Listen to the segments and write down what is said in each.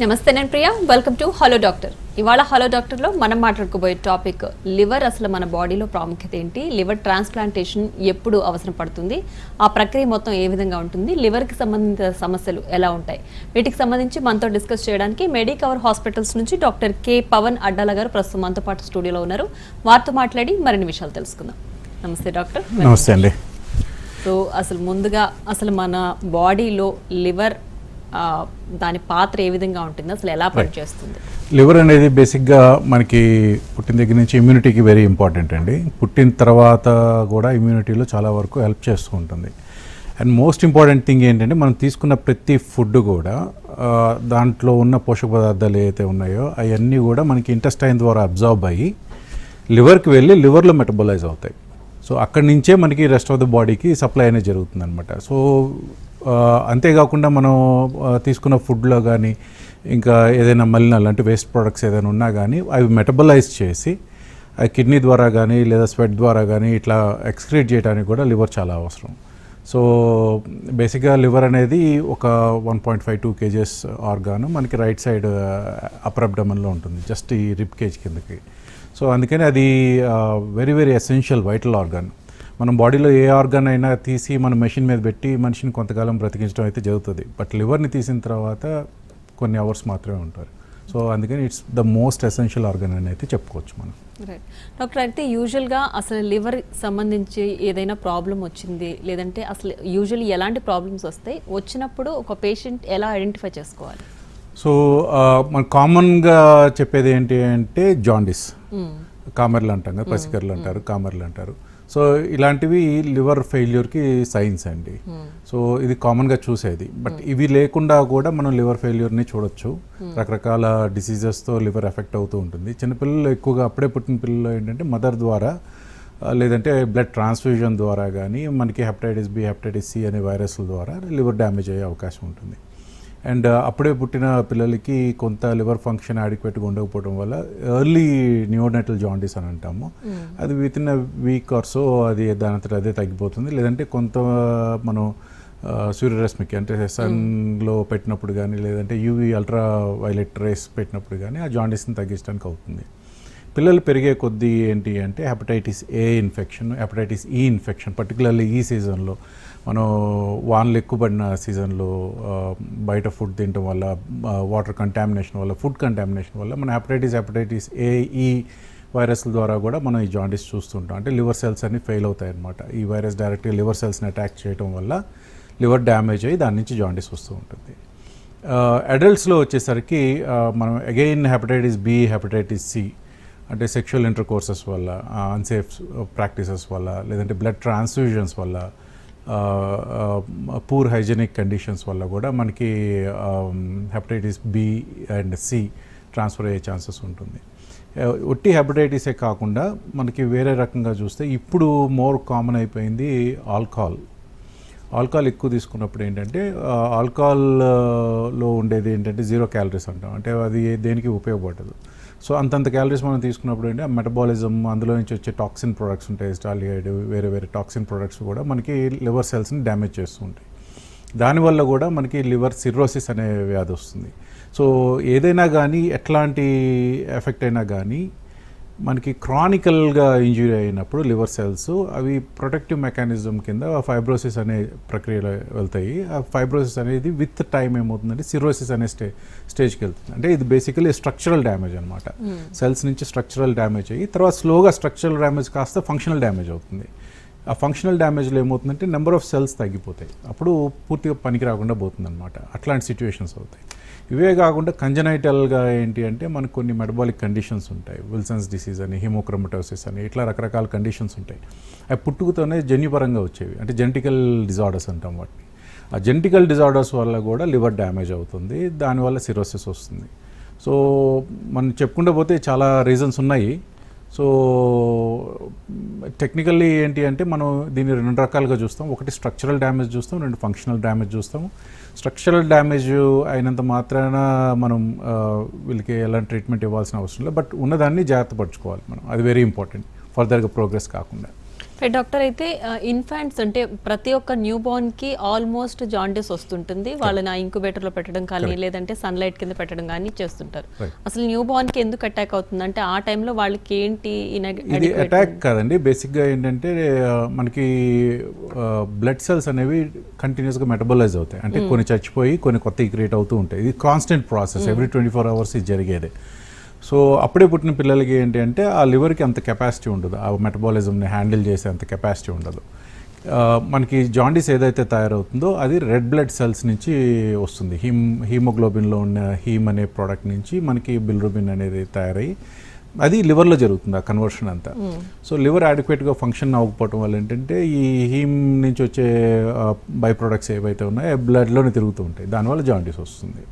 నమస్తే నేను Priya. Welcome to hello doctor ఇవాళ హలో డాక్టర్లో మనం మాట్లాడుకోబోయే టాపిక్ లివర్ అసలు మన బాడీలో ప్రాముఖ్యత ఏంటి? లివర్ ట్రాన్స్ప్లాంటేషన్ ఎప్పుడు అవసరం పడుతుంది? ఆ ప్రక్రియ మొత్తం ఏ విధంగా ఉంటుంది? లివర్కి సంబంధించిన సమస్యలు ఎలా ఉంటాయి? వీటికి సంబంధించి మనతో డిస్కస్ చేయడానికి మెడికవర్ హాస్పిటల్స్ నుంచి డాక్టర్ కే పవన్ అడ్డాల గారు ప్రస్తుతం మనతో పాటు స్టూడియోలో ఉన్నారు. వారితో మాట్లాడి మరిన్ని విషయాలు తెలుసుకుందాం. నమస్తే డాక్టర్. నమస్తే అండి. సో అసలు ముందుగా అసలు మన బాడీలో లివర్ దాని పాత్ర ఏ విధంగా ఉంటుంది అసలు ఎలా పనిచేస్తుంది? లివర్ అనేది బేసిక్గా మనకి పుట్టిన దగ్గర నుంచి ఇమ్యూనిటీకి వెరీ ఇంపార్టెంట్ అండి. పుట్టిన తర్వాత కూడా ఇమ్యూనిటీలో చాలా వరకు హెల్ప్ చేస్తూ ఉంటుంది. అండ్ మోస్ట్ ఇంపార్టెంట్ థింగ్ ఏంటంటే మనం తీసుకున్న ప్రతి ఫుడ్ కూడా దాంట్లో ఉన్న పోషక పదార్థాలు ఏవైతే ఉన్నాయో అవన్నీ కూడా మనకి ఇంటెస్టైన్ ద్వారా అబ్జర్వ్ అయ్యి లివర్కి వెళ్ళి లివర్లో మెటబలైజ్ అవుతాయి. సో అక్కడి నుంచే మనకి రెస్ట్ ఆఫ్ ద బాడీకి సప్లై అనేది జరుగుతుంది అనమాట సో అంతేకాకుండా మనం తీసుకున్న ఫుడ్లో కానీ ఇంకా ఏదైనా మలినాలు అంటే వేస్ట్ ప్రోడక్ట్స్ ఏదైనా ఉన్నా కానీ అవి మెటబలైజ్ చేసి ఆ కిడ్నీ ద్వారా కానీ లేదా స్వెట్ ద్వారా కానీ ఇట్లా ఎక్స్క్రీట్ చేయడానికి కూడా లివర్ చాలా అవసరం. సో బేసిక్గా లివర్ అనేది ఒక one point five two kgs organ మనకి రైట్ సైడ్ అప్పర్ అబ్డమన్లో ఉంటుంది జస్ట్ ఈ రిప్ కేజ్ కిందకి. సో అందుకని అది very very essential vital organ. మనం బాడీలో ఏ ఆర్గాన్ అయినా తీసి మన మెషిన్ మీద పెట్టి మనిషిని కొంతకాలం బ్రతికించడం అయితే జరుగుతుంది. బట్ లివర్ని తీసిన తర్వాత కొన్ని అవర్స్ మాత్రమే ఉంటారు. సో అందుకని it's the most essential organ అని అయితే చెప్పుకోవచ్చు మనం. రైట్. డాక్టర్ అయితే యూజువల్గా అసలు లివర్ సంబంధించి ఏదైనా ప్రాబ్లం వచ్చింది లేదంటే అసలు యూజువల్లీ ఎలాంటి ప్రాబ్లమ్స్ వస్తాయి వచ్చినప్పుడు ఒక పేషెంట్ ఎలా ఐడెంటిఫై చేసుకోవాలి? సో మన కామన్గా చెప్పేది ఏంటి అంటే జాండిస్. కామెర్లు అంటాం కదా పసికర్లు అంటారు కామెర్లు అంటారు. సో ఇలాంటివి లివర్ ఫెయిల్యూర్కి సైన్స్ అండి. సో ఇది కామన్గా చూసేది. బట్ ఇవి లేకుండా కూడా మనం లివర్ ఫెయిల్యూర్ని చూడొచ్చు. రకరకాల డిసీజెస్తో లివర్ ఎఫెక్ట్ అవుతూ ఉంటుంది. చిన్నపిల్లలు ఎక్కువగా అప్పుడే పుట్టిన పిల్లలు ఏంటంటే మదర్ ద్వారా లేదంటే బ్లడ్ ట్రాన్స్ఫ్యూజన్ ద్వారా కానీ మనకి హెపటైటిస్ బి హెపటైటిస్ సి అనే వైరస్ల ద్వారా లివర్ డ్యామేజ్ అయ్యే అవకాశం ఉంటుంది. అండ్ అప్పుడే పుట్టిన పిల్లలకి కొంత లివర్ ఫంక్షన్ అడిక్వేట్గా ఉండకపోవడం వల్ల ఎర్లీ న్యూనటల్ జాండీస్ అని అంటాము. అది within week or so అది దానంతట అదే తగ్గిపోతుంది. లేదంటే కొంత మనం సూర్యరశ్మికి అంటే సన్లో పెట్టినప్పుడు కానీ లేదంటే యూవీ అల్ట్రా వైలెట్ రేస్ పెట్టినప్పుడు కానీ ఆ జాండీస్ని తగ్గించడానికి అవుతుంది. పిల్లలు పెరిగే కొద్దీ ఏంటి అంటే hepatitis A infection hepatitis E infection particularly ఈ సీజన్లో. మనం వానలు ఎక్కువ పడిన సీజన్లో బయట ఫుడ్ తినడం వల్ల వాటర్ కంటామినేషన్ వల్ల ఫుడ్ కంటామినేషన్ వల్ల మన హెపటైటిస్ హెపటైటిస్ ఏ ఈ వైరస్ల ద్వారా కూడా మనం ఈ జాండీస్ చూస్తుంటాం. అంటే లివర్ సెల్స్ అన్ని ఫెయిల్ అవుతాయి అనమాట ఈ వైరస్ డైరెక్ట్గా లివర్ సెల్స్ని అటాక్ చేయడం వల్ల లివర్ డ్యామేజ్ అయ్యి దాని నుంచి జాండీస్ వస్తూ ఉంటుంది. అడల్ట్స్లో వచ్చేసరికి మనం again hepatitis B hepatitis C అంటే సెక్షువల్ ఇంటర్ కోర్సెస్ వల్ల అన్సేఫ్ ప్రాక్టీసెస్ వల్ల లేదంటే బ్లడ్ ట్రాన్స్ఫ్యూజన్స్ వల్ల పూర్ హైజెనిక్ కండిషన్స్ వల్ల కూడా మనకి hepatitis B and C transfer అయ్యే ఛాన్సెస్ ఉంటుంది. ఒట్టి హెపటైటిసే కాకుండా మనకి వేరే రకంగా చూస్తే ఇప్పుడు మోర్ కామన్ అయిపోయింది ఆల్కహాల్. ఆల్కహాల్ ఎక్కువ తీసుకున్నప్పుడు ఏంటంటే ఆల్కహాల్లో ఉండేది ఏంటంటే జీరో క్యాలరీస్ అంటాం. అంటే అది దేనికి ఉపయోగపడదు. సో అంతంత క్యాలరీస్ మనం తీసుకున్నప్పుడు ఏంటి? మెటబాలిజం అందులో నుంచి వచ్చే టాక్సిన్ ప్రొడక్ట్స్ ఉంటాయి స్టాలియైడ్ వేరే వేరే టాక్సిన్ ప్రొడక్ట్స్ కూడా మనకి లివర్ సెల్స్ని డ్యామేజ్ చేస్తూ ఉంటాయి. దానివల్ల కూడా మనకి లివర్ సిర్రోసిస్ అనే వ్యాధి వస్తుంది. సో ఏదైనా కానీ ఎట్లాంటి ఎఫెక్ట్ అయినా కానీ మనకి క్రానికల్గా ఇంజురీ అయినప్పుడు లివర్ సెల్స్ అవి ప్రొటెక్టివ్ మెకానిజం కింద ఫైబ్రోసిస్ అనే ప్రక్రియలో వెళ్తాయి. ఆ ఫైబ్రోసిస్ అనేది విత్ టైం ఏమవుతుందంటే సిరోసిస్ అనే స్టే స్టేజ్కి వెళ్తుంది. అంటే ఇది బేసికలీ స్ట్రక్చరల్ డ్యామేజ్ అనమాట సెల్స్ నుంచి స్ట్రక్చరల్ డ్యామేజ్ అయ్యి తర్వాత స్లోగా స్ట్రక్చరల్ డ్యామేజ్ కాస్త ఫంక్షనల్ డ్యామేజ్ అవుతుంది. ఆ ఫంక్షనల్ డ్యామేజ్లో ఏమవుతుందంటే నెంబర్ ఆఫ్ సెల్స్ తగ్గిపోతాయి. అప్పుడు పూర్తిగా పనికి రాకుండా పోతుందన్నమాట. అట్లాంటి సిచ్యువేషన్స్ అవుతాయి. ఇవే కాకుండా కంజనైటల్గా ఏంటి అంటే మనకు కొన్ని మెటబాలిక్ కండిషన్స్ ఉంటాయి. విల్సన్స్ డిసీజ్ అని హిమోక్రమటోసిస్ అని ఇట్లా రకరకాల కండిషన్స్ ఉంటాయి. అవి పుట్టుకతోనే జన్యుపరంగా వచ్చేవి. అంటే జెనటికల్ డిజార్డర్స్ అంటాం వాటిని. ఆ జెనటికల్ డిజార్డర్స్ వల్ల కూడా లివర్ డ్యామేజ్ అవుతుంది. దానివల్ల సిరోసిస్ వస్తుంది. సో మనం చెప్పుకుంటూ పోతే చాలా రీజన్స్ ఉన్నాయి. సో టెక్నికల్లీ ఏంటి అంటే మనం దీన్ని రెండు రకాలుగా చూస్తాం. ఒకటి స్ట్రక్చరల్ డ్యామేజ్ చూస్తాం రెండు ఫంక్షనల్ డ్యామేజ్ చూస్తాం స్ట్రక్చరల్ డ్యామేజ్ అయినంత మాత్రాన మనం వీళ్ళకి ఎలాంటి ట్రీట్మెంట్ ఇవ్వాల్సిన అవసరం లేదు. బట్ ఉన్నదాన్ని జాగ్రత్త పరచుకోవాలి మనం. అది వెరీ ఇంపార్టెంట్ ఫర్దర్గా ప్రోగ్రెస్ కాకుండా. డాక్టర్ అయితే ఇన్ఫాంట్స్ అంటే ప్రతి ఒక్క న్యూ బోర్న్కి ఆల్మోస్ట్ జాండీస్ వస్తుంటుంది. వాళ్ళని ఆ ఇంక్యుబేటర్లో పెట్టడం కానీ లేదంటే సన్లైట్ కింద పెట్టడం కానీ చేస్తుంటారు. అసలు న్యూ బోర్న్కి ఎందుకు అటాక్ అవుతుంది? అంటే ఆ టైంలో వాళ్ళకి ఏంటి ఇది అటాక్ కాదండి. బేసిక్గా ఏంటంటే ఆ, మనకి బ్లడ్ సెల్స్ అనేవి కంటిన్యూస్గా మెటబలైజ్ అవుతాయి. అంటే కొన్ని చచ్చిపోయి కొన్ని కొత్తవి క్రియేట్ అవుతూ ఉంటాయి. ఇది constant process. Every twenty four hours ఇది జరిగేది. సో అప్పుడే పుట్టిన పిల్లలకి ఏంటి అంటే ఆ లివర్కి అంత కెపాసిటీ ఉండదు. ఆ మెటబాలిజంని హ్యాండిల్ చేసే అంత కెపాసిటీ ఉండదు. మనకి జాండీస్ ఏదైతే తయారవుతుందో అది రెడ్ బ్లడ్ సెల్స్ నుంచి వస్తుంది. హీమ్ హీమోగ్లోబిన్లో ఉన్న హీమ్ అనే ప్రోడక్ట్ నుంచి మనకి బిల్రుబిన్ అనేది తయారయ్యి అది లివర్లో జరుగుతుంది ఆ కన్వర్షన్ అంతా. సో లివర్ అడిక్వేట్గా ఫంక్షన్ అవ్వకపోవటం వల్ల ఏంటంటే ఈ హీమ్ నుంచి వచ్చే బై ప్రొడక్ట్స్ ఏవైతే ఉన్నాయో బ్లడ్లోనే తిరుగుతూ ఉంటాయి. దానివల్ల జాండీస్ వస్తుంది.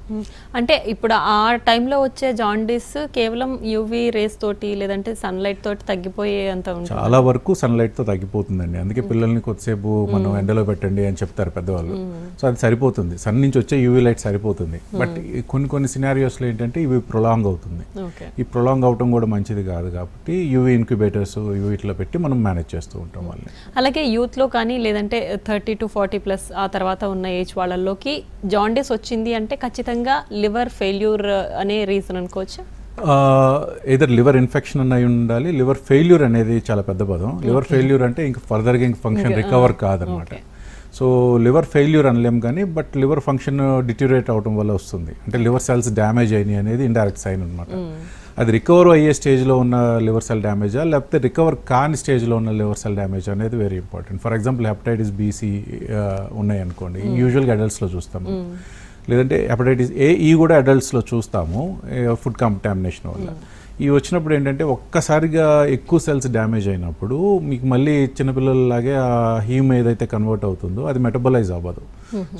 అంటే ఇప్పుడు ఆ టైంలో వచ్చే జాండీస్ కేవలం యూవి రేస్ తోటి లేదంటే సన్లైట్ తోటి తగ్గిపోయే అంత చాలా వరకు సన్లైట్తో తగ్గిపోతుందండి. అందుకే పిల్లల్ని కొద్దిసేపు మనం ఎండలో పెట్టండి అని చెప్తారు పెద్దవాళ్ళు. సో అది సరిపోతుంది. సన్ నుంచి వచ్చే యూవీ లైట్ సరిపోతుంది. బట్ కొన్ని కొన్ని సినారియోస్లో ఏంటంటే ఇవి ప్రొలాంగ్ అవుతుంది. ఈ ప్రొలాంగ్ అవటం కూడా మంచిది కాదు కాబట్టి యూవీ ఇన్క్యుబేటర్స్ యూవీ ఇట్లా పెట్టి మనం మేనేజ్ చేస్తూ ఉంటాం వాళ్ళని. అలాగే యూత్లో కానీ లేదంటే థర్టీ టు ఫార్టీ ప్లస్ ఆ తర్వాత ఉన్న ఏజ్ వాళ్ళలోకి జాండీస్ వచ్చింది అంటే ఖచ్చితంగా లివర్ ఫెయిల్యూర్ అనే రీజన్ అనుకోవచ్చు? ఏదర్ లివర్ ఇన్ఫెక్షన్ అయి ఉండాలి లివర్ ఫెయిల్యూర్ అనేది చాలా పెద్ద పదం. లివర్ ఫెయిల్యూర్ అంటే ఇంకా ఫర్దర్గా ఇంక ఫంక్షన్ రికవర్ కాదనమాట. సో లివర్ ఫెయిల్యూర్ అనలేం కానీ బట్ లివర్ ఫంక్షన్ డిట్యూరేట్ అవడం వల్ల వస్తుంది. అంటే లివర్ సెల్స్ డ్యామేజ్ అయినాయి అనేది ఇండైరెక్ట్ సైన్ అనమాట అది రికవర్ అయ్యే స్టేజ్లో ఉన్న లివర్ సెల్ డ్యామేజా లేకపోతే రికవర్ కాని స్టేజ్లో ఉన్న లివర్ సెల్ డ్యామేజ్ అనేది very important for example hepatitis B C ఉన్నాయి అనుకోండి యూజువల్గా అడల్ట్స్లో చూస్తాము. లేదంటే హెపటైటిస్ ఏ ఈ కూడా అడల్ట్స్లో చూస్తాము. ఫుడ్ కాంటామినేషన్ వల్ల. ఇవి వచ్చినప్పుడు ఏంటంటే ఒక్కసారిగా ఎక్కువ సెల్స్ డ్యామేజ్ అయినప్పుడు మీకు మళ్ళీ చిన్నపిల్లలలాగే ఆ హీమ్ ఏదైతే కన్వర్ట్ అవుతుందో అది మెటబలైజ్ అవ్వదు.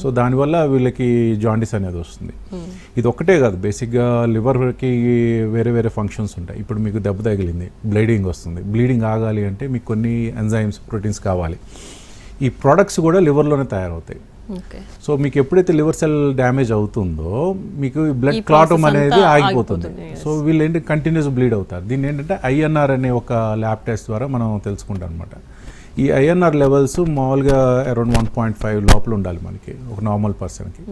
సో దానివల్ల వీళ్ళకి జాండీస్ అనేది వస్తుంది. ఇది ఒకటే కాదు బేసిక్గా లివర్కి వేరే వేరే ఫంక్షన్స్ ఉంటాయి. ఇప్పుడు మీకు దెబ్బ తగిలింది బ్లీడింగ్ వస్తుంది. బ్లీడింగ్ ఆగాలి అంటే మీకు కొన్ని ఎంజైమ్స్ ప్రోటీన్స్ కావాలి. ఈ ప్రోడక్ట్స్ కూడా లివర్లోనే తయారవుతాయి. సో మీకు ఎప్పుడైతే లివర్ సెల్ డ్యామేజ్ అవుతుందో మీకు బ్లడ్ క్లాటం అనేది ఆగిపోతుంది. సో వీళ్ళు ఏంటి కంటిన్యూస్ బ్లీడ్ అవుతారు. దీన్ని ఏంటంటే ఐఎన్ఆర్ అనే ఒక ల్యాబ్ టెస్ట్ ద్వారా మనం తెలుసుకుంటాం అనమాట ఈ ఐఎన్ఆర్ లెవెల్స్ మామూలుగా అరౌండ్ వన్ పాయింట్ ఫైవ్ లోపల ఉండాలి మనకి ఒక నార్మల్ పర్సన్కి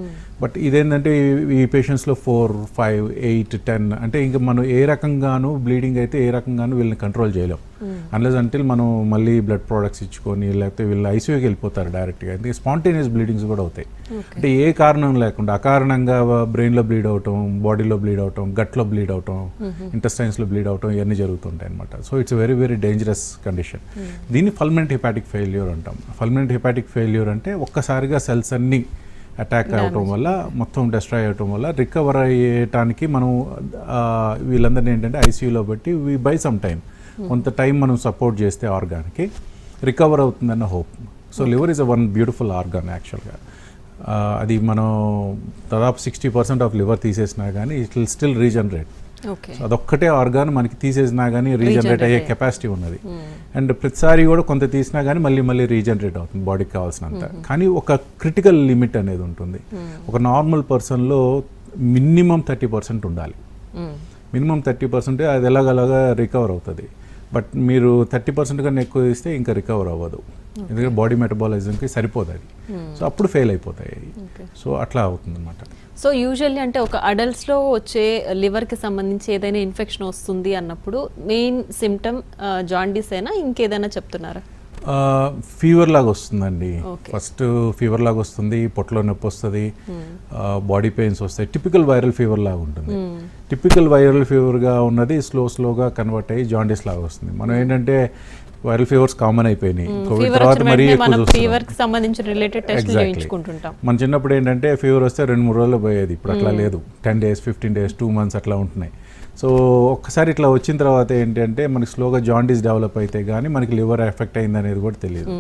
బట్ ఇదేంటంటే ఈ- పేషెంట్స్లో ఫోర్ ఫైవ్ ఎయిట్ టెన్ అంటే ఇంకా మనం ఏ రకంగాను బ్లీడింగ్ అయితే ఏ రకంగాను వీళ్ళని కంట్రోల్ చేయలేం. అన్లెస్ అంటే మనం మళ్ళీ బ్లడ్ ప్రోడక్ట్స్ ఇచ్చుకొని లేకపోతే వీళ్ళు ఐసీయూకి వెళ్ళిపోతారు డైరెక్ట్గా ఎందుకంటే స్పాంటేనియస్ బ్లీడింగ్స్ కూడా అవుతాయి. అంటే ఏ కారణం లేకుండా అకారణంగా బ్రెయిన్లో బ్లీడ్ అవటం బాడీలో బ్లీడ్ అవటం గట్లో బ్లీడ్ అవటం ఇంటెస్టైన్స్లో బ్లీడ్ అవటం ఇవన్నీ జరుగుతుంటాయి అనమాట so it's very very dangerous condition దీన్ని ఫల్మినెంట్ హెపాటిక్ ఫెయిల్యూర్ అంటాం. ఫల్మినెంట్ హెపాటిక్ ఫెయిల్యూర్ అంటే ఒక్కసారిగా సెల్స్ అన్నీ అటాక్ అవటం వల్ల మొత్తం డెస్ట్రాయ్ అవటం వల్ల రికవర్ అయ్యేటానికి మనం వీళ్ళందరినీ ఏంటంటే ఐసీయూలో బట్టి వి బై సమ్ టైం కొంత టైం మనం సపోర్ట్ చేస్తే ఆర్గాన్కి రికవర్ అవుతుందన్న hope. So liver is a one beautiful organ యాక్చువల్గా. అది మనం దాదాపు సిక్స్టీ పర్సెంట్ ఆఫ్ లివర్ తీసేసినా కానీ ఇట్ విల్ స్టిల్ రీజనరేట్. అదొక్కటే ఆర్గాన్ మనకి తీసేసినా కానీ రీజనరేట్ అయ్యే అయ్యే. కెపాసిటీ ఉన్నది. అండ్ ప్రతిసారి కూడా కొంత తీసినా కానీ మళ్ళీ మళ్ళీ రీజనరేట్ అవుతుంది బాడీకి కావాల్సినంత. కానీ ఒక క్రిటికల్ లిమిట్ అనేది ఉంటుంది. ఒక నార్మల్ పర్సన్లో మినిమం థర్టీ పర్సెంట్ ఉండాలి. మినిమం థర్టీ పర్సెంట్ అది ఎలాగలాగా రికవర్ అవుతుంది. బట్ మీరు థర్టీ పర్సెంట్ కన్నా ఎక్కువ ఇస్తే ఇంకా రికవర్ అవ్వదు. ఎందుకంటే బాడీ మెటబాలిజంకి సరిపోదు అది. సో అప్పుడు ఫెయిల్ అయిపోతాయి. సో అట్లా అవుతుంది అనమాట సో యూజువల్లీ అంటే ఒక adults లో వచ్చే liver కి సంబంధించి ఏదైనా ఇన్ఫెక్షన్ వస్తుంది అన్నప్పుడు మెయిన్ సిమ్టమ్ జాండీస్ అయినా ఇంకేదైనా చెప్తున్నారా? ఫీవర్ లాగా వస్తుందండి. ఫస్ట్ ఫీవర్ లాగా వస్తుంది పొట్టలో నొప్పి వస్తుంది బాడీ పెయిన్స్ వస్తాయి. టిపికల్ వైరల్ ఫీవర్ లాగా ఉంటుంది. టిపికల్ వైరల్ ఫీవర్గా ఉన్నది స్లో స్లోగా కన్వర్ట్ అయ్యి జాండీస్ లాగా వస్తుంది. మనం ఏంటంటే వైరల్ ఫీవర్స్ కామన్ అయిపోయినాయి. కోవిడ్ ఫీవర్ తర్వాత మరీ మనం చిన్నప్పుడు ఏంటంటే ఫీవర్ వస్తే రెండు మూడు రోజులు పోయేది. ఇప్పుడు అట్లా లేదు. Ten days fifteen days two months అట్లా ఉంటున్నాయి. సో ఒక్కసారి ఇట్లా వచ్చిన తర్వాత ఏంటంటే మనకి స్లోగా జాండీస్ డెవలప్ అయితే కానీ మనకి లివర్ ఎఫెక్ట్ అయింది అనేది కూడా తెలియదు.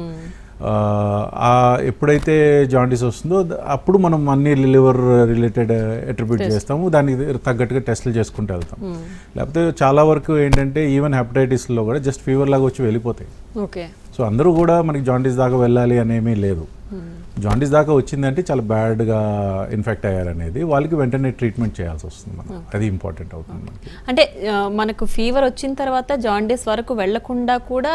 ఆ, ఆ ఎప్పుడైతే జాండీస్ వస్తుందో అప్పుడు మనం అన్ని లివర్ రిలేటెడ్ అట్రిబ్యూట్ చేస్తాము. దానికి తగ్గట్టుగా టెస్టులు చేసుకుంటూ వెళ్తాం. లేకపోతే చాలా వరకు ఏంటంటే ఈవెన్ హెపటైటిస్లో కూడా జస్ట్ ఫీవర్ లాగా వచ్చి వెళ్ళిపోతాయి. ఓకే. సో అందరూ కూడా మనకి జాండీస్ దాకా వెళ్ళాలి అనేమీ లేదు. జాండీస్ దాకా వచ్చిందంటే చాలా బ్యాడ్గా ఇన్ఫెక్ట్ అయ్యారనేది. వాళ్ళకి వెంటనే ట్రీట్మెంట్ చేయాల్సి వస్తుంది మనం అది ఇంపార్టెంట్ అవుతుంది అంటే మనకు ఫీవర్ వచ్చిన తర్వాత జాండీస్ వరకు వెళ్ళకుండా కూడా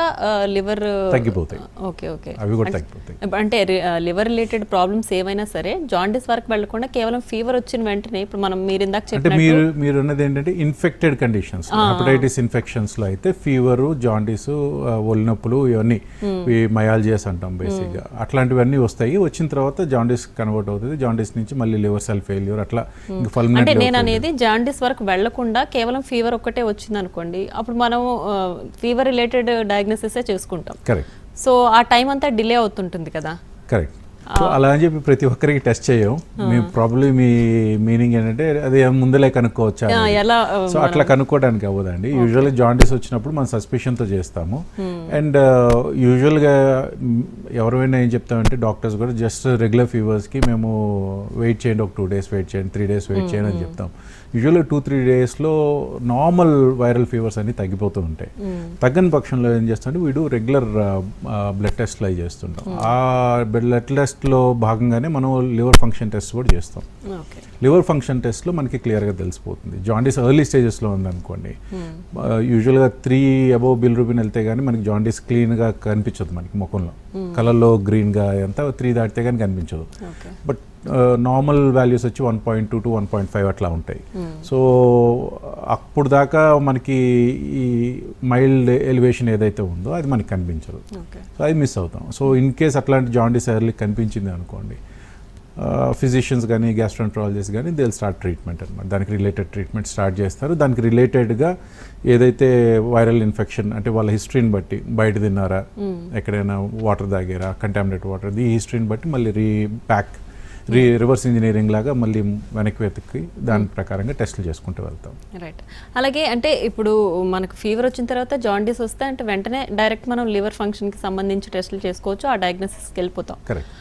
లివర్ తగ్గిపోతాయి. Okay okay. అవి కూడా తగ్గిపోతాయి. అంటే లివర్ రిలేటెడ్ ప్రాబ్లమ్స్ ఏవైనా సరే జాండీస్ వరకు వెళ్ళకుండా కేవలం ఫీవర్ వచ్చిన వెంటనే ఇప్పుడు మనం మీరు ఇందాక చెప్పినట్టు మీరు మీరు అన్నది ఏంటంటే ఇన్ఫెక్టెడ్ కండిషన్స్ హెపటైటిస్ ఇన్ఫెక్షన్స్లో అయితే ఫీవర్ జాండీస్ ఒళ్ళు నొప్పులు ఇవన్నీ ఈ మయాలజియస్ అంటాం బేసిక్గా. అట్లాంటివన్నీ వస్తాయి వచ్చిన తర్వాత జాండీస్ కన్వర్ట్ అవుతుంది. జాండీస్ నుంచి మళ్ళీ లివర్ సెల్ ఫెయిల్యూర్ అట్లా ఇంకా అంటే నేను అనేది జాండీస్ వరకు వెళ్ళకుండా కేవలం ఫీవర్ ఒక్కటే వచ్చింది అనుకోండి అప్పుడు మనం ఫీవర్ రిలేటెడ్ డయాగ్నోసిస్ చేసుకుంటాం. కరెక్ట్ సో ఆ టైం అంతా డిలే అవుతుంటుంది కదా? కరెక్ట్ అలా అని చెప్పి ప్రతి ఒక్కరికి టెస్ట్ చేయం మీ ప్రాబ్లమ్ మీ మీనింగ్ ఏంటంటే అది ముందలే కనుక్కోవచ్చా సో అట్లా కనుక్కోవడానికి అవ్వదండి. యూజువల్గా జాండీస్ వచ్చినప్పుడు మనం సస్పిషన్తో చేస్తాము. అండ్ యూజువల్గా ఎవరైనా ఏం చెప్తామంటే డాక్టర్స్ కూడా జస్ట్ రెగ్యులర్ ఫీవర్స్కి మేము వెయిట్ చేయండి ఒక టూ డేస్ వెయిట్ చేయండి త్రీ డేస్ వెయిట్ చేయండి అని చెప్తాం. యూజువల్గా టూ త్రీ డేస్లో నార్మల్ వైరల్ ఫీవర్స్ అన్ని తగ్గిపోతూ ఉంటాయి. తగ్గని పక్షంలో ఏం చేస్తామంటే వీడు రెగ్యులర్ బ్లడ్ టెస్ట్లు అవి చేస్తుంటాం. ఆ బ్లడ్ టెస్ట్లో భాగంగానే మనం లివర్ ఫంక్షన్ టెస్ట్ కూడా చేస్తాం. లివర్ ఫంక్షన్ టెస్ట్లో మనకి క్లియర్గా తెలిసిపోతుంది. జాండీస్ ఎర్లీ స్టేజెస్లో ఉందనుకోండి యూజువల్గా త్రీ అబౌవ్ బిల్రూబిన్ వెళ్తే కానీ మనకి జాండీస్ క్లీన్గా కనిపించదు మనకి ముఖంలో. కలర్లో గ్రీన్గా అంతా త్రీ దాటితే కానీ కనిపించదు. బట్ నార్మల్ వాల్యూస్ వచ్చి one point two to one point five అట్లా ఉంటాయి. సో అప్పుడు దాకా మనకి ఈ మైల్డ్ ఎలివేషన్ ఏదైతే ఉందో అది మనకి కనిపించదు. సో అది మిస్ అవుతాం. సో ఇన్ కేస్ అట్లాంటి జాండీస్ ఎర్లీ కనిపించింది అనుకోండి ఫిజిషియన్స్ కానీ గ్యాస్ట్రంట్రాలజిస్ట్ కానీ దే స్టార్ట్ ట్రీట్మెంట్ అనమాట దానికి రిలేటెడ్ ట్రీట్మెంట్ స్టార్ట్ చేస్తారు. దానికి రిలేటెడ్గా ఏదైతే వైరల్ ఇన్ఫెక్షన్ అంటే వాళ్ళ హిస్టరీని బట్టి బయట తిన్నారా ఎక్కడైనా వాటర్ తాగారా కంటామినేట్ వాటర్ ఈ హిస్టరీని బట్టి మళ్ళీ re pack re reverse engineering లాగా మళ్ళీ వెనక్కి వెతికి దాని ప్రకారంగా టెస్టులు చేసుకుంటూ వెళ్తాం. రైట్ అలాగే అంటే ఇప్పుడు మనకు ఫీవర్ వచ్చిన తర్వాత జాండీస్ వస్తే అంటే వెంటనే డైరెక్ట్ మనం లివర్ ఫంక్షన్కి సంబంధించి టెస్టులు చేసుకోవచ్చు ఆ డయాగ్నోసిస్కి వెళ్ళిపోతాం. కరెక్ట్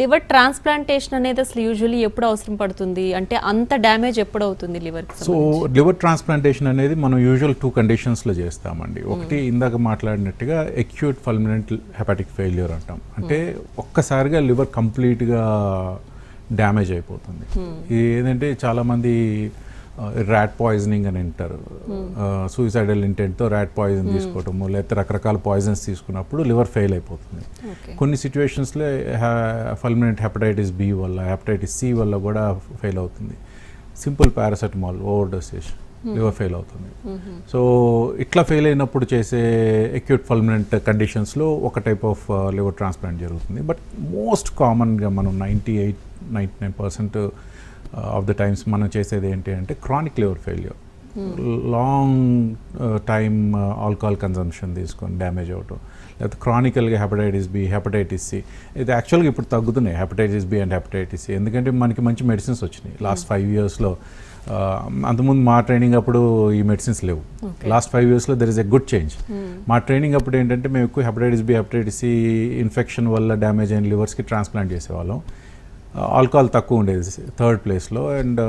లివర్ ట్రాన్స్ప్లాంటేషన్ అనేది అసలు యూజువల్లీ ఎప్పుడు అవసరం పడుతుంది? అంటే అంత డ్యామేజ్ ఎప్పుడు అవుతుంది లివర్కి సో లివర్ ట్రాన్స్ప్లాంటేషన్ అనేది మనం యూజువల్ టూ కండిషన్స్లో చేస్తామండి. ఒకటి ఇందాక మాట్లాడినట్టుగా ఎక్యూట్ ఫల్మినెంట్ హెపాటిక్ ఫెయిల్యూర్ అంటాం. అంటే ఒక్కసారిగా లివర్ కంప్లీట్గా డ్యామేజ్ అయిపోతుంది. ఇది ఏంటంటే చాలామంది ర్యాట్ పాయిజనింగ్ అని అంటారు. సూసైడల్ ఇంటెంట్తో ర్యాట్ పాయిజన్ తీసుకోవటము లేకపోతే రకరకాల పాయిజన్స్ తీసుకున్నప్పుడు లివర్ ఫెయిల్ అయిపోతుంది. కొన్ని సిచ్యువేషన్స్లో ఫల్మినెంట్ హెపటైటిస్ బి వల్ల హెపటైటిస్ సి వల్ల కూడా ఫెయిల్ అవుతుంది. Simple paracetamol over dosage liver fail అవుతుంది. సో ఇట్లా ఫెయిల్ అయినప్పుడు చేసే అక్యూట్ ఫల్మినెంట్ కండిషన్స్లో ఒక టైప్ ఆఫ్ లివర్ ట్రాన్స్ప్లాంట్ జరుగుతుంది. బట్ మోస్ట్ కామన్గా మనం ninety eight ninety nine percent of the times మనం చేసేది ఏంటి అంటే chronic liver failure. Long time alcohol consumption తీసుకొని డ్యామేజ్ అవటం లేకపోతే క్రానికల్గా హెపటైటిస్ బి హెపటైటిస్ సి. ఇది యాక్చువల్గా ఇప్పుడు తగ్గుతున్నాయి hepatitis B and hepatitis C. ఎందుకంటే మనకి మంచి మెడిసిన్స్ వచ్చినాయి. లాస్ట్ ఫైవ్ ఇయర్స్లో అంతకుముందు మా ట్రైనింగ్ అప్పుడు ఈ మెడిసిన్స్ లేవు. లాస్ట్ ఫైవ్ ఇయర్స్లో there is a good change మా ట్రైనింగ్ అప్పుడు ఏంటంటే మేము ఎక్కువ hepatitis B hepatitis C infection వల్ల డ్యామేజ్ అయిన లివర్స్కి ట్రాన్స్ప్లాంట్ చేసేవాళ్ళం. ఆల్కహాల్ తక్కువ ఉండేది థర్డ్ ప్లేస్లో అండ్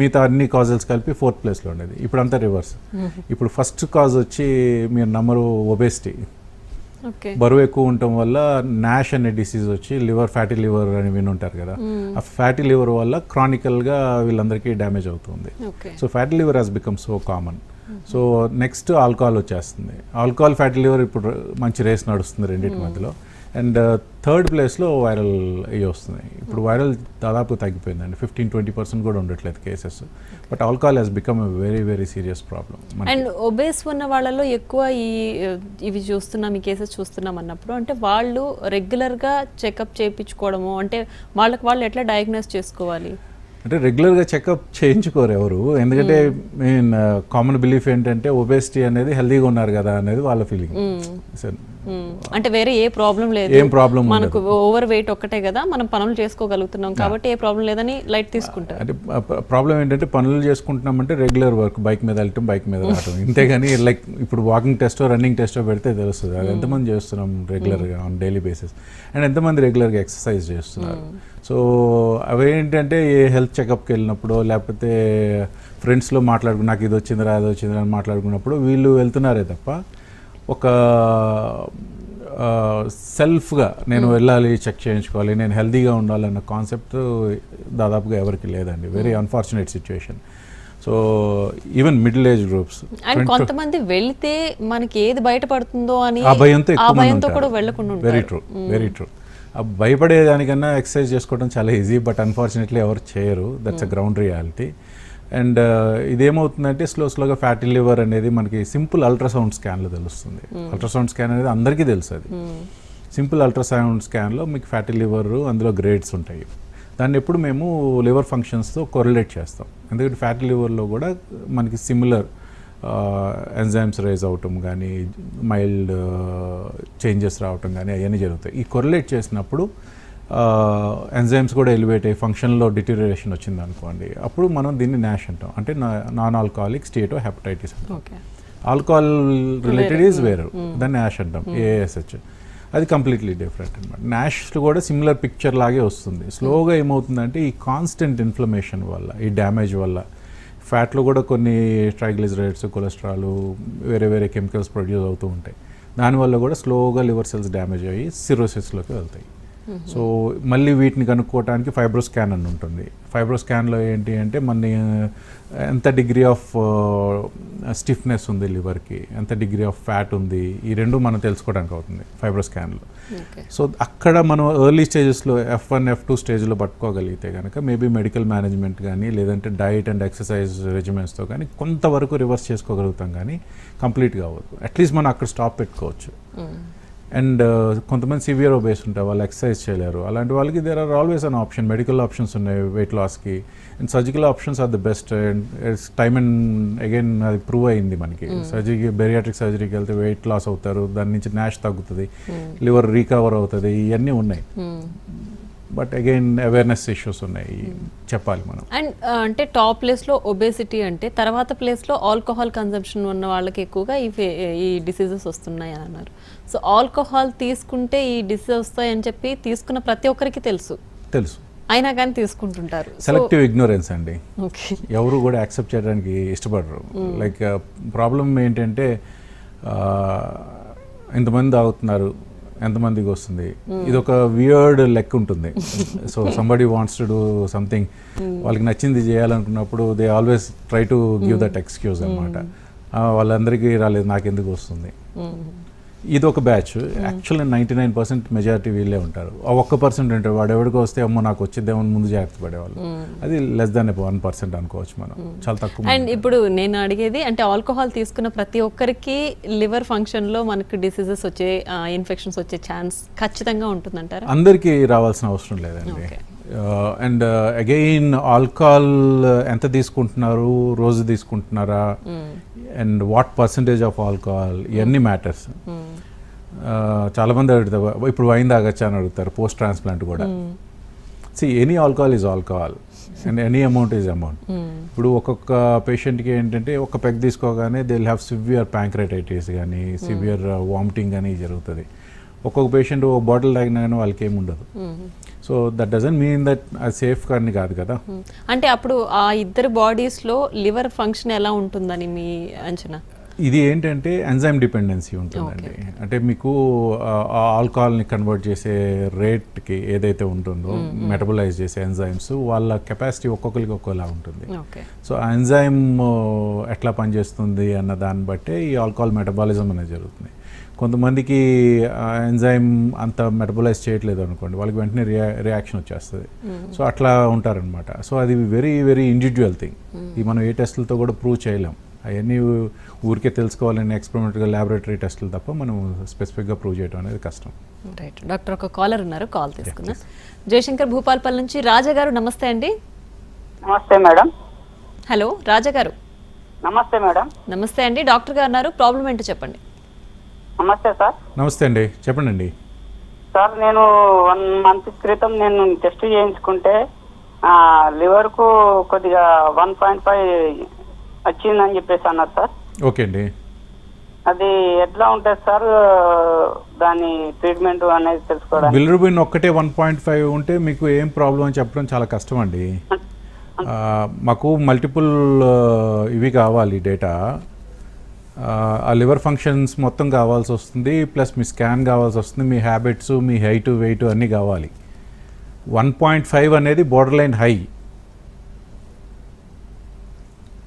మిగతా అన్ని కాజల్స్ కలిపి ఫోర్త్ ప్లేస్లో ఉండేది. ఇప్పుడు అంతా రివర్స్. ఇప్పుడు ఫస్ట్ కాజ్ వచ్చి మీరు నమ్మరు ఒబేసిటీ. బరువు ఎక్కువ ఉండటం వల్ల నాష్ అనే డిసీజ్ వచ్చి లివర్ ఫ్యాటీ లివర్ అని విని ఉంటారు కదా. ఆ ఫ్యాటీ లివర్ వల్ల క్రానికల్గా వీళ్ళందరికీ డ్యామేజ్ అవుతుంది. So fatty liver has become so common. So next alcohol వచ్చేస్తుంది. ఆల్కహాల్ ఫ్యాటీ లివర్ ఇప్పుడు మంచి రేస్ నడుస్తుంది రెండింటి మధ్యలో. అండ్ థర్డ్ ప్లేస్లో వైరల్ ఇవి వస్తున్నాయి. ఇప్పుడు వైరల్ దాదాపు తగ్గిపోయిందండి. ఫిఫ్టీన్ ట్వంటీ పర్సెంట్ కూడా ఉండట్లేదు cases but alcohol has become a very very serious problem and obese ఉన్న వాళ్ళలో ఎక్కువ ఈ uh, ఇవి చూస్తున్నాం ఈ కేసెస్ చూస్తున్నాం అన్నప్పుడు అంటే వాళ్ళు రెగ్యులర్గా చెకప్ చేయించుకోవడము అంటే వాళ్ళకి వాళ్ళు ఎట్లా డయాగ్నోస్ చేసుకోవాలి? అంటే రెగ్యులర్గా చెకప్ చేయించుకోరు ఎవరు. ఎందుకంటే మెయిన్ కామన్ బిలీఫ్ ఏంటంటే ఒబేసిటీ అనేది హెల్దీగా ఉన్నారు కదా అనేది వాళ్ళ ఫీలింగ్ మ్మ్. అంటే వేరే ఏ ప్రాబ్లం లేదు. ఏం ప్రాబ్లం మనకు ఓవర్ వెయిట్ ఒక్కటే కదా మనం పనులు చేసుకోగలుగుతున్నాం కాబట్టి ఏ ప్రాబ్లం లేదని లైట్ తీసుకుంటారు. అంటే ప్రాబ్లం ఏంటంటే పనులు చేసుకుంటున్నామంటే రెగ్యులర్ వర్క్ బైక్ మీద వెళ్ళటం బైక్ మీద రావటం. ఇంతేగాని లైక్ ఇప్పుడు వాకింగ్ టెస్టో రన్నింగ్ టెస్టో పెడితే తెలుస్తుంది. అది ఎంతమంది చేస్తున్నాం రెగ్యులర్గా ఆన్ డైలీ బేసిస్? అండ్ ఎంతమంది రెగ్యులర్గా ఎక్సర్సైజ్ చేస్తున్నారు? సో అవేంటంటే ఏ హెల్త్ చెకప్కి వెళ్ళినప్పుడు లేకపోతే ఫ్రెండ్స్లో మాట్లాడుకు నాకు ఇది వచ్చిందిరా అది వచ్చిందిరా అని మాట్లాడుకున్నప్పుడు వీళ్ళు వెళ్తున్నారే తప్ప ఒక సెల్ఫ్గా నేను వెళ్ళాలి చెక్ చేయించుకోవాలి నేను హెల్తీగా ఉండాలన్న కాన్సెప్ట్ దాదాపుగా ఎవరికి లేదండి. Very unfortunate situation so even middle age groups and కొంతమంది వెళ్తే మనకి ఏది బయటపడుతుందో అని ఆ భయంతో ఎక్కువ భయంతో. కూడా వెళ్ళకుండా వెరీ ట్రూ వెరీ ట్రూ భయపడేదానికన్నా ఎక్సర్సైజ్ చేసుకోవడం చాలా ఈజీ బట్ అన్ఫార్చునేట్లీ ఎవరు చేయరు. That's a ground reality and ఇదేమవుతుందంటే slow స్లోగా ఫ్యాటీ లివర్ అనేది మనకి సింపుల్ అల్ట్రాసౌండ్ స్కాన్లో తెలుస్తుంది. అల్ట్రాసౌండ్ స్కాన్ అనేది అందరికీ తెలుసు అది. సింపుల్ అల్ట్రాసౌండ్ స్కాన్లో మీకు ఫ్యాటీ లివర్ అందులో గ్రేడ్స్ ఉంటాయి. దాన్ని ఎప్పుడు మేము లివర్ ఫంక్షన్స్తో కొరిలేట్ చేస్తాం. ఎందుకంటే ఫ్యాటీ లివర్లో కూడా మనకి సిమిలర్ ఎంజైమ్స్ రైజ్ అవటం కానీ మైల్డ్ చేంజెస్ రావటం కానీ అవన్నీ జరుగుతాయి. ఈ కొరిలేట్ చేసినప్పుడు ఎంజైమ్స్ కూడా ఎలివేట్ అయ్యి ఫంక్షన్లో డిటీరియేషన్ వచ్చింది అనుకోండి అప్పుడు మనం దీన్ని నాష్ అంటాం. అంటే నాన్ ఆల్కహాలిక్ స్టేటో హెపటైటిస్ అంటాం. ఆల్కహాల్ రిలేటెడ్ ఈజ్ వేరు. దాన్ని యాష్ అంటాం ఏఎస్హెచ్ అది కంప్లీట్లీ డిఫరెంట్ అనమాట నాష్ కూడా సిమిలర్ పిక్చర్ లాగే వస్తుంది. స్లోగా ఏమవుతుందంటే ఈ కాన్స్టెంట్ ఇన్ఫ్లమేషన్ వల్ల ఈ డ్యామేజ్ వల్ల ఫ్యాట్లో కూడా కొన్ని ట్రైగ్లిజరైడ్స్ కొలెస్ట్రాల్ వేరే వేరే కెమికల్స్ ప్రొడ్యూస్ అవుతూ ఉంటాయి. దానివల్ల కూడా స్లోగా లివర్ సెల్స్ డ్యామేజ్ అయ్యి సిరోసిస్లోకి వెళ్తాయి. సో మళ్ళీ వీటిని కనుక్కోవడానికి ఫైబ్రో స్కాన్ అని ఉంటుంది. ఫైబ్రో స్కాన్లో ఏంటి అంటే మన ఎంత డిగ్రీ ఆఫ్ స్టిఫ్నెస్ ఉంది లివర్కి ఎంత డిగ్రీ ఆఫ్ ఫ్యాట్ ఉంది ఈ రెండు మనం తెలుసుకోవడానికి అవుతుంది ఫైబ్రో స్కాన్లో సో అక్కడ మనం ఎర్లీ స్టేజెస్లో ఎఫ్ వన్ ఎఫ్ టూ స్టేజ్లో పట్టుకోగలిగితే కనుక మేబీ మెడికల్ మేనేజ్మెంట్ కానీ లేదంటే డైట్ అండ్ ఎక్సర్సైజ్ రెజిమెంట్స్తో కానీ కొంతవరకు రివర్స్ చేసుకోగలుగుతాం కానీ కంప్లీట్గా అవ్వదు. అట్లీస్ట్ మనం అక్కడ స్టాప్ పెట్టుకోవచ్చు. అండ్ కొంతమంది సివియర్ ఒబేస్ ఉంటారు వాళ్ళు ఎక్సర్సైజ్ చేయలేరు. అలాంటి వాళ్ళకి there are always an option medical options ఉన్నాయి వెయిట్ లాస్కి and surgical options are the best and time and again అది ప్రూవ్ అయింది మనకి. సర్జరీ బెరియాట్రిక్ సర్జరీకి వెళ్తే వెయిట్ లాస్ అవుతారు దాని నుంచి నాష్ తగ్గుతుంది లివర్ రీకవర్ అవుతుంది ఇవన్నీ ఉన్నాయి. బట్ అగైన్ అవేర్నెస్ ఇష్యూస్ ఉన్నాయి. చెప్పాలి మనం. అండ్ అంటే టాప్ ప్లేస్లో ఒబేసిటీ అంటే తర్వాత ప్లేస్లో ఆల్కహాల్ కన్జంప్షన్ ఉన్న వాళ్ళకి ఎక్కువగా ఈ ఈ డిసీజెస్ వస్తున్నాయి అని అన్నారు. సో ఆల్కహాల్ తీసుకుంటే ఈ డిసీజ్ వస్తాయని చెప్పి తీసుకున్న ప్రతి ఒక్కరికి తెలుసు. తెలుసు. అయినా కానీ తీసుకుంటుంటారు. సెలెక్టివ్ ఇగ్నోరెన్స్ అండి. ఎవరు కూడా యాక్సెప్ట్ చేయడానికి ఇష్టపడరు. లైక్ ప్రాబ్లం ఏంటంటే ఆ, ఇంతమంది తాగుతున్నారు ఎంతమందికి వస్తుంది? ఇది ఒక వియర్డ్ లెక్క ఉంటుంది. So somebody wants to do something వాళ్ళకి నచ్చింది చేయాలనుకున్నప్పుడు they always try to give that excuse అనమాట వాళ్ళందరికీ రాలేదు నాకెందుకు వస్తుంది? ఇది ఒక batch. Actually ninety nine percent majority వీళ్ళే ఉంటారు. ఆ ఒక్క పర్సెంట్ ఉంటారు వాడు ఎవరికి వస్తే అమ్మో నాకు వచ్చిద్దేమో ముందు జాగ్రత్త పడేవాళ్ళు. అది లెస్ దాన్ వన్ పర్సెంట్ అనుకోవచ్చు మనం. చాలా తక్కువ అండ్ ఇప్పుడు నేను అడిగేది అంటే ఆల్కహాల్ తీసుకున్న ప్రతి ఒక్కరికి లివర్ ఫంక్షన్లో మనకు డిసీజెస్ వచ్చే ఇన్ఫెక్షన్స్ వచ్చే ఛాన్స్ ఖచ్చితంగా ఉంటుందంటారా? అందరికీ రావాల్సిన అవసరం లేదండి. అండ్ అగైన్ ఆల్కహాల్ ఎంత తీసుకుంటున్నారు రోజు తీసుకుంటున్నారా? And what percentage of alcohol ఇవన్నీ మ్యాటర్స్ చాలామంది అడుగుతారు ఇప్పుడు వైన్ తాగచ్చా? అని అడుగుతారు పోస్ట్ ట్రాన్స్ప్లాంట్ కూడా. See any alcohol is alcohol and any amount is amount ఇప్పుడు ఒక్కొక్క పేషెంట్కి ఏంటంటే ఒక పెగ్ తీసుకోగానే they will have severe pancreatitis కానీ సివియర్ వామిటింగ్ కానీ జరుగుతుంది. ఒక్కొక్క పేషెంట్ ఒక బాటిల్ తాగినా కానీ వాళ్ళకి ఏమి ఉండదు so that doesn't mean that అది సేఫ్ కానీ కాదు కదా. అంటే అప్పుడు ఆ ఇద్దరు బాడీస్లో లివర్ ఫంక్షన్ ఎలా ఉంటుందని మీ అంచనా? ఇది ఏంటంటే ఎంజైమ్ డిపెండెన్సీ ఉంటుందండి. అంటే మీకు ఆల్కహాల్ని కన్వర్ట్ చేసే రేట్కి ఏదైతే ఉంటుందో మెటబలైజ్ చేసే ఎంజైమ్స్ వాళ్ళ కెపాసిటీ ఒక్కొక్కరికి ఒక్కోలా ఉంటుంది. సో ఆ ఎంజైమ్ ఎట్లా పనిచేస్తుంది అన్న దాన్ని బట్టే ఈ ఆల్కహాల్ మెటబాలిజం అనేది జరుగుతుంది. కొంతమందికి ఎంజైమ్ అంత మెటబలైజ్ చేయట్లేదు అనుకోండి వాళ్ళకి వెంటనే రియా రియాక్షన్ వచ్చేస్తుంది. సో అట్లా ఉంటారనమాట సో అది వెరీ వెరీ ఇండివిజువల్ థింగ్ ఇది మనం ఏ టెస్టులతో కూడా ప్రూవ్ చేయలేం. అవన్నీ ఊరికే తెలుసుకోవాలని ఎక్స్పెరిమెంటల్ ల్యాబొరేటరీ టెస్టులు తప్ప మనం స్పెసిఫిక్గా ప్రూవ్ చేయడం అనేది కష్టం. రైట్ డాక్టర్ ఒక కాలర్ ఉన్నారు కాల్ తీసుకుందాం. జయశంకర్ భూపాల్పల్లి నుంచి రాజా గారు నమస్తే అండి. నమస్తే మేడం. హలో రాజా గారు. నమస్తే మేడం. నమస్తే అండి. డాక్టర్ గారు అన్నారు ప్రాబ్లం ఏంటో చెప్పండి. నమస్తే సార్. నమస్తే అండి చెప్పండి అండి సార్ నేను వన్ మంత్ క్రితం నేను టెస్ట్ చేయించుకుంటే లివర్కు కొద్దిగా వన్ పాయింట్ ఫైవ్ వచ్చిందని చెప్పేసి అన్నారు సార్. ఓకే అండి. అది ఎట్లా ఉంటుంది సార్? దాని ట్రీట్మెంట్ అనేది తెలుసుకోవడానికి. బిల్రుబిన్ ఒక్కటే వన్ పాయింట్ ఫైవ్ ఉంటే మీకు ఏం ప్రాబ్లం అని చెప్పడం చాలా కష్టం అండి. మాకు మల్టిపుల్ ఇవి కావాలి డేటా. ఆ లివర్ ఫంక్షన్స్ మొత్తం కావాల్సి వస్తుంది ప్లస్ మీ స్కాన్ కావాల్సి వస్తుంది మీ హ్యాబిట్స్ మీ హైట్ వెయిట్ అన్నీ కావాలి. వన్ పాయింట్ ఫైవ్ అనేది border line high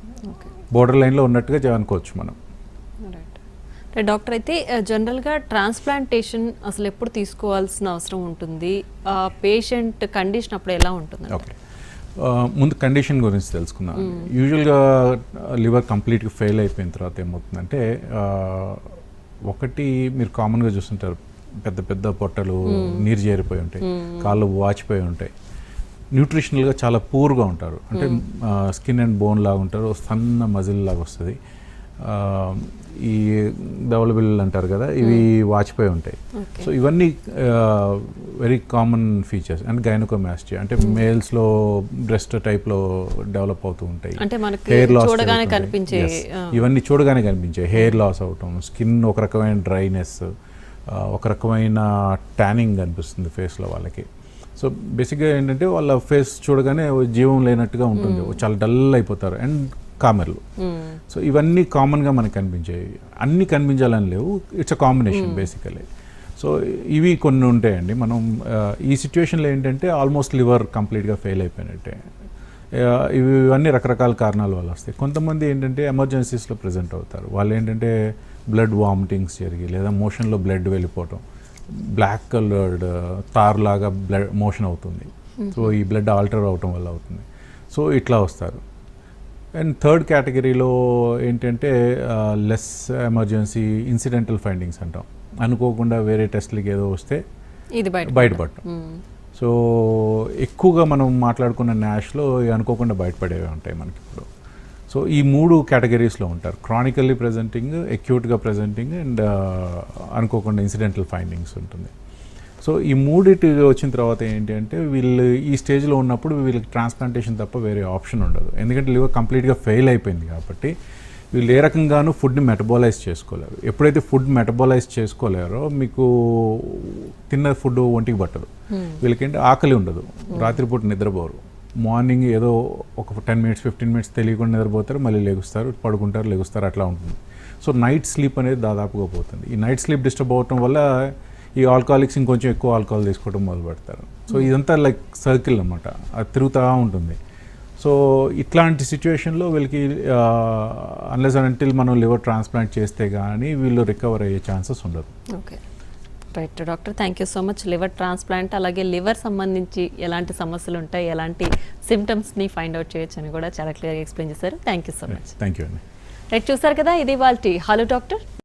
okay border లైన్లో ఉన్నట్టుగా అనుకోవచ్చు మనం. రైట్ అంటే డాక్టర్ అయితే జనరల్గా ట్రాన్స్ప్లాంటేషన్ అసలు ఎప్పుడు తీసుకోవాల్సిన అవసరం ఉంటుంది? పేషెంట్ కండిషన్ అప్పుడు ఎలా ఉంటుంది ఓకే. ముందు కండిషన్ గురించి తెలుసుకుందాం. యూజువల్గా లివర్ కంప్లీట్గా ఫెయిల్ అయిపోయిన తర్వాత ఏమవుతుందంటే ఒకటి మీరు కామన్గా చూస్తుంటారు పెద్ద పెద్ద పొట్టలు నీరు చేరిపోయి ఉంటాయి కాళ్ళు వాచిపోయి ఉంటాయి. న్యూట్రిషనల్గా చాలా పూర్గా ఉంటారు. అంటే స్కిన్ అండ్ బోన్ లాగా ఉంటారు. సన్న మజిల్ లాగా వస్తుంది. ఈ డెవలబుల్ అంటారు కదా ఇవి వాచిపోయి ఉంటాయి. సో ఇవన్నీ very common features and gynaecomastia అంటే మేల్స్లో బ్రెస్ట్ టైప్లో డెవలప్ అవుతూ ఉంటాయి. అంటే మనకి హెయిర్ లాస్ చూడగానే కనిపించే. ఇవన్నీ చూడగానే కనిపించాయి. హెయిర్ లాస్ అవటం స్కిన్ ఒక రకమైన డ్రైనెస్ ఒక రకమైన ట్యానింగ్ అనిపిస్తుంది ఫేస్లో వాళ్ళకి. సో బేసిక్గా ఏంటంటే వాళ్ళ ఫేస్ చూడగానే జీవం లేనట్టుగా ఉంటుంది. చాలా డల్ అయిపోతారు. అండ్ కామెర్లు. సో ఇవన్నీ కామన్గా మనకు కనిపించాయి అన్నీ కనిపించాలని లేవు. It's a combination basically so ఇవి కొన్ని ఉంటాయండి. మనం ఈ సిచ్యువేషన్లో ఏంటంటే ఆల్మోస్ట్ లివర్ కంప్లీట్గా ఫెయిల్ అయిపోయినట్టే. ఇవి ఇవన్నీ రకరకాల కారణాల వల్ల వస్తాయి. కొంతమంది ఏంటంటే ఎమర్జెన్సీస్లో ప్రజెంట్ అవుతారు. వాళ్ళు ఏంటంటే బ్లడ్ వామిటింగ్స్ జరిగి లేదా మోషన్లో బ్లడ్ వెళ్ళిపోవటం. బ్లాక్ కలర్డ్ తార్ లాగా బ్లడ్ మోషన్ అవుతుంది. సో ఈ బ్లడ్ ఆల్టర్ అవటం వల్ల అవుతుంది. సో ఇట్లా వస్తారు. అండ్ థర్డ్ కేటగిరీలో ఏంటంటే లెస్ ఎమర్జెన్సీ ఇన్సిడెంటల్ ఫైండింగ్స్ అంటాం. అనుకోకుండా వేరే టెస్ట్లకి ఏదో వస్తే ఇది బయట బయటపడటం. సో ఎక్కువగా మనం మాట్లాడుకున్న న్యాష్లో అనుకోకుండా బయటపడేవి ఉంటాయి మనకి ఇప్పుడు సో ఈ మూడు కేటగిరీస్లో ఉంటారు. క్రానికల్లీ ప్రజెంటింగ్ అక్యూట్గా ప్రజెంటింగ్ అండ్ అనుకోకుండా ఇన్సిడెంటల్ ఫైండింగ్స్ ఉంటుంది. సో ఈ మూడిటి వచ్చిన తర్వాత ఏంటి అంటే వీళ్ళు ఈ స్టేజ్లో ఉన్నప్పుడు వీళ్ళకి ట్రాన్స్ప్లాంటేషన్ తప్ప వేరే ఆప్షన్ ఉండదు. ఎందుకంటే లివర్ కంప్లీట్గా ఫెయిల్ అయిపోయింది కాబట్టి వీళ్ళు ఏ రకంగానూ ఫుడ్ని మెటబాలైజ్ చేసుకోలేరు. ఎప్పుడైతే ఫుడ్ మెటబాలైజ్ చేసుకోలేరో మీకు తిన్న ఫుడ్ ఒంటికి పట్టదు. వీళ్ళకేంటి ఆకలి ఉండదు. రాత్రిపూట నిద్రపోరు. మార్నింగ్ ఏదో ఒక టెన్ మినిట్స్ ఫిఫ్టీన్ మినిట్స్ తెలియకుండా నిద్రపోతారు మళ్ళీ లెగుస్తారు పడుకుంటారు లెగుస్తారు అట్లా ఉంటుంది. సో నైట్ స్లీప్ అనేది దాదాపుగా పోతుంది. ఈ నైట్ స్లీప్ డిస్టర్బ్ అవటం వల్ల ఈ ఆల్కహాలిక్స్ ఇంకొంచెం ఎక్కువ ఆల్కహాల్ తీసుకోవడం మొదలు పెడతారు సో ఇదంతా లైక్ సర్కిల్ అనమాట అది తిరుగుతూ ఉంటుంది. సో ఇట్లాంటి సిచ్యువేషన్లో వీళ్ళకి అన్లెస్ అంటిల్ మనం లివర్ ట్రాన్స్ప్లాంట్ చేస్తే కానీ వీళ్ళు రికవర్ అయ్యే ఛాన్సెస్ ఉండదు. Okay. Right doctor thank you so much. Liver transplant అలాగే లివర్ సంబంధించి ఎలాంటి సమస్యలు ఉంటాయి ఎలాంటి సిమ్టమ్స్ని ఫైండ్ అవుట్ చేయొచ్చు అని కూడా చాలా క్లియర్గా ఎక్స్ప్లెయిన్ చేశారు. Thank you so much. Thank you అండి. రైట్ చూసారు కదా ఇది వాళ్ళ హలో డాక్టర్.